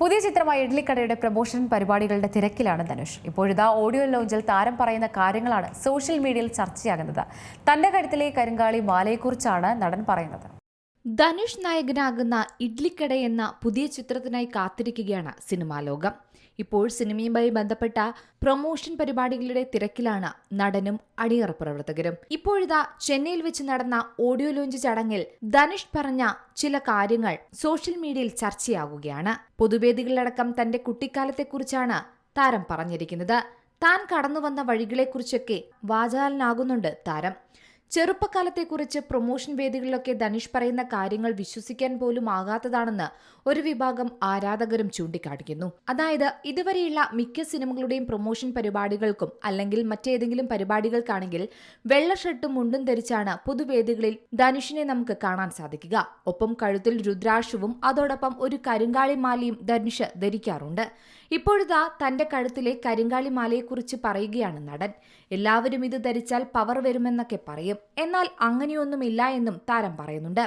പുതിയ ചിത്രമായ ഇഡ്ലിക്കടയുടെ പ്രമോഷൻ പരിപാടികളുടെ തിരക്കിലാണ് ധനുഷ്. ഇപ്പോഴിതാ ഓഡിയോ ലോഞ്ചിൽ താരം പറയുന്ന കാര്യങ്ങളാണ് സോഷ്യൽ മീഡിയയിൽ ചർച്ചയാകുന്നത്. തന്റെ കരുത്തിലെ കരിങ്കാളി മാലയെക്കുറിച്ചാണ് നടൻ പറയുന്നത്. ധനുഷ് നായകനാകുന്ന ഇഡ്ലിക്കട എന്ന പുതിയ ചിത്രത്തിനായി കാത്തിരിക്കുകയാണ് സിനിമാ ലോകം. ഇപ്പോൾ സിനിമയുമായി ബന്ധപ്പെട്ട പ്രൊമോഷൻ പരിപാടികളുടെ തിരക്കിലാണ് നടനും അണിയറ പ്രവർത്തകരും. ഇപ്പോഴിതാ ചെന്നൈയിൽ വെച്ച് നടന്ന ഓഡിയോ ലോഞ്ച് ചടങ്ങിൽ ധനുഷ് പറഞ്ഞ ചില കാര്യങ്ങൾ സോഷ്യൽ മീഡിയയിൽ ചർച്ചയാകുകയാണ് പൊതുവേദികളിലടക്കം തന്റെ കുട്ടിക്കാലത്തെക്കുറിച്ചാണ് താരം പറഞ്ഞിരിക്കുന്നത്. താൻ കടന്നു കടന്നുവന്ന വഴികളെക്കുറിച്ചൊക്കെ വാചാലനാകുന്നുണ്ട് താരം. ചെറുപ്പകാലത്തെക്കുറിച്ച് പ്രൊമോഷൻ വേദികളിലൊക്കെ ധനുഷ് പറയുന്ന കാര്യങ്ങൾ വിശ്വസിക്കാൻ പോലും ആകാത്തതാണെന്ന് ഒരു വിഭാഗം ആരാധകരും ചൂണ്ടിക്കാണിക്കുന്നു. അതായത് ഇതുവരെയുള്ള മിക്ക സിനിമകളുടെയും പ്രൊമോഷൻ പരിപാടികൾക്കും അല്ലെങ്കിൽ മറ്റേതെങ്കിലും പരിപാടികൾക്കാണെങ്കിൽ വെള്ള ഷർട്ടും മുണ്ടും ധരിച്ചാണ് പൊതുവേദികളിൽ ധനുഷിനെ നമുക്ക് കാണാൻ സാധിക്കുക. ഒപ്പം കഴുത്തിൽ രുദ്രാക്ഷവും അതോടൊപ്പം ഒരു കരിങ്കാളി മാലയും ധനുഷ് ധരിക്കാറുണ്ട്. ഇപ്പോഴിതാ തന്റെ കഴുത്തിലെ കരിങ്കാളി മാലയെക്കുറിച്ച് പറയുകയാണ് നടൻ. എല്ലാവരും ഇത് ധരിച്ചാൽ പവർ വരുമെന്നൊക്കെ പറയും. എന്നാൽ അങ്ങനെയൊന്നുമില്ല എന്നും താരം പറയുന്നുണ്ട്.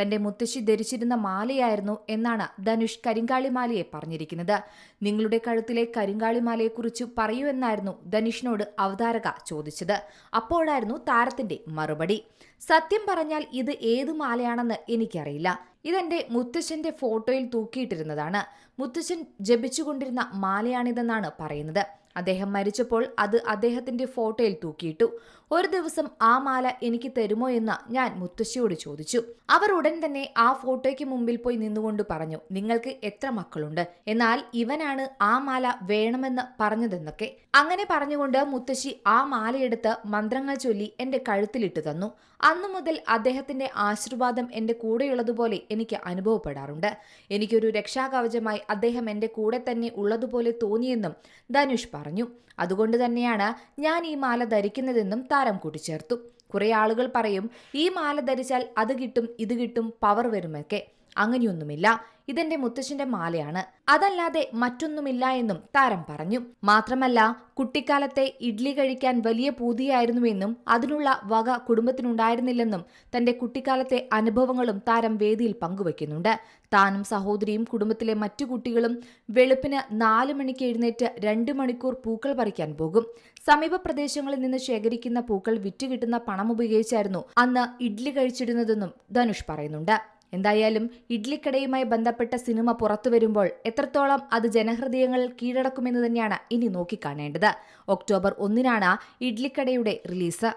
തന്റെ മുത്തശ്ശി ധരിച്ചിരുന്ന മാലയായിരുന്നു എന്നാണ് ധനുഷ് കരിങ്കാളിമാലയെ പറഞ്ഞിരിക്കുന്നത്. നിങ്ങളുടെ കഴുത്തിലെ കരിങ്കാളിമാലയെക്കുറിച്ച് പറയൂ എന്നായിരുന്നു ധനുഷിനോട് അവതാരക ചോദിച്ചത്. അപ്പോഴായിരുന്നു താരത്തിന്റെ മറുപടി. സത്യം പറഞ്ഞാൽ ഇത് ഏത് മാലയാണെന്ന് എനിക്കറിയില്ല. ഇതെന്റെ മുത്തശ്ശന്റെ ഫോട്ടോയിൽ തൂക്കിയിട്ടിരുന്നതാണ്. മുത്തശ്ശൻ ജപിച്ചുകൊണ്ടിരുന്ന മാലയാണിതെന്നാണ് പറയുന്നത്. അദ്ദേഹം മരിച്ചപ്പോൾ അത് അദ്ദേഹത്തിന്റെ ഫോട്ടോയിൽ തൂക്കിയിട്ടു. ഒരു ദിവസം ആ മാല എനിക്ക് തരുമോ എന്ന് ഞാൻ മുത്തശ്ശിയോട് ചോദിച്ചു. അവർ ഉടൻ തന്നെ ആ ഫോട്ടോയ്ക്ക് മുമ്പിൽ പോയി നിന്നുകൊണ്ട് പറഞ്ഞു നിങ്ങൾക്ക് എത്ര മക്കളുണ്ട്? എന്നാൽ ഇവനാണ് ആ മാല വേണമെന്ന് പറഞ്ഞതെന്നൊക്കെ. അങ്ങനെ പറഞ്ഞുകൊണ്ട് മുത്തശ്ശി ആ മാലയെടുത്ത് മന്ത്രങ്ങൾ ചൊല്ലി എന്റെ കഴുത്തിലിട്ട് തന്നു. അന്നു മുതൽ അദ്ദേഹത്തിന്റെ ആശീർവാദം എന്റെ കൂടെയുള്ളതുപോലെ എനിക്ക് അനുഭവപ്പെടാറുണ്ട്. എനിക്കൊരു രക്ഷാകവചമായി അദ്ദേഹം എന്റെ കൂടെ തന്നെ ഉള്ളതുപോലെ തോന്നിയെന്നും ധനുഷ് പറഞ്ഞു. അതുകൊണ്ട് തന്നെയാണ് ഞാൻ ഈ മാല ധരിക്കുന്നതെന്നും താരം കൂട്ടിച്ചേർത്തു. കുറെ ആളുകൾ പറയും ഈ മാല ധരിച്ചാൽ അത് കിട്ടും ഇത് കിട്ടും പവർ വരുമൊക്കെ. അങ്ങനെയൊന്നുമില്ല. ഇതെന്റെ മുത്തശ്ശന്റെ മാലയാണ്. അതല്ലാതെ മറ്റൊന്നുമില്ല എന്നും താരം പറഞ്ഞു. മാത്രമല്ല കുട്ടിക്കാലത്തെ ഇഡ്ലി കഴിക്കാൻ വലിയ പൂതിയായിരുന്നുവെന്നും അതിനുള്ള വക കുടുംബത്തിനുണ്ടായിരുന്നില്ലെന്നും തന്റെ കുട്ടിക്കാലത്തെ അനുഭവങ്ങളും താരം വേദിയിൽ പങ്കുവയ്ക്കുന്നുണ്ട്. താനും സഹോദരിയും കുടുംബത്തിലെ മറ്റു കുട്ടികളും വെളുപ്പിന് നാല് മണിക്ക് എഴുന്നേറ്റ് രണ്ട് മണിക്കൂർ പൂക്കൾ പറിക്കാൻ പോകും. സമീപ പ്രദേശങ്ങളിൽ നിന്ന് ശേഖരിക്കുന്ന പൂക്കൾ വിറ്റുകിട്ടുന്ന പണം ഉപയോഗിച്ചായിരുന്നു അന്ന് ഇഡ്ലി കഴിച്ചിരുന്നതെന്നും ധനുഷ് പറയുന്നുണ്ട്. എന്തായാലും ഇഡ്ലിക്കടയുമായി ബന്ധപ്പെട്ട സിനിമ പുറത്തു വരുമ്പോൾ എത്രത്തോളം അത് ജനഹൃദയങ്ങൾ കീഴടക്കുമെന്ന് തന്നെയാണ് ഇനി നോക്കിക്കാണേണ്ടത്. ഒക്ടോബർ ഒന്നിനാണ് ഇഡ്ലിക്കടയുടെ release.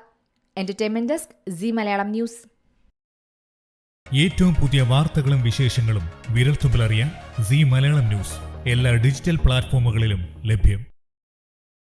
Entertainment desk Zee Malayalam news. ഏറ്റവും പുതിയ വാർത്തകളും വിശേഷങ്ങളും വിരൽത്തുമ്പിലറിയാൻ സി മലയാളം ന്യൂസ്. എല്ലാ ഡിജിറ്റൽ പ്ലാറ്റ്ഫോമുകളിലും ലഭ്യം.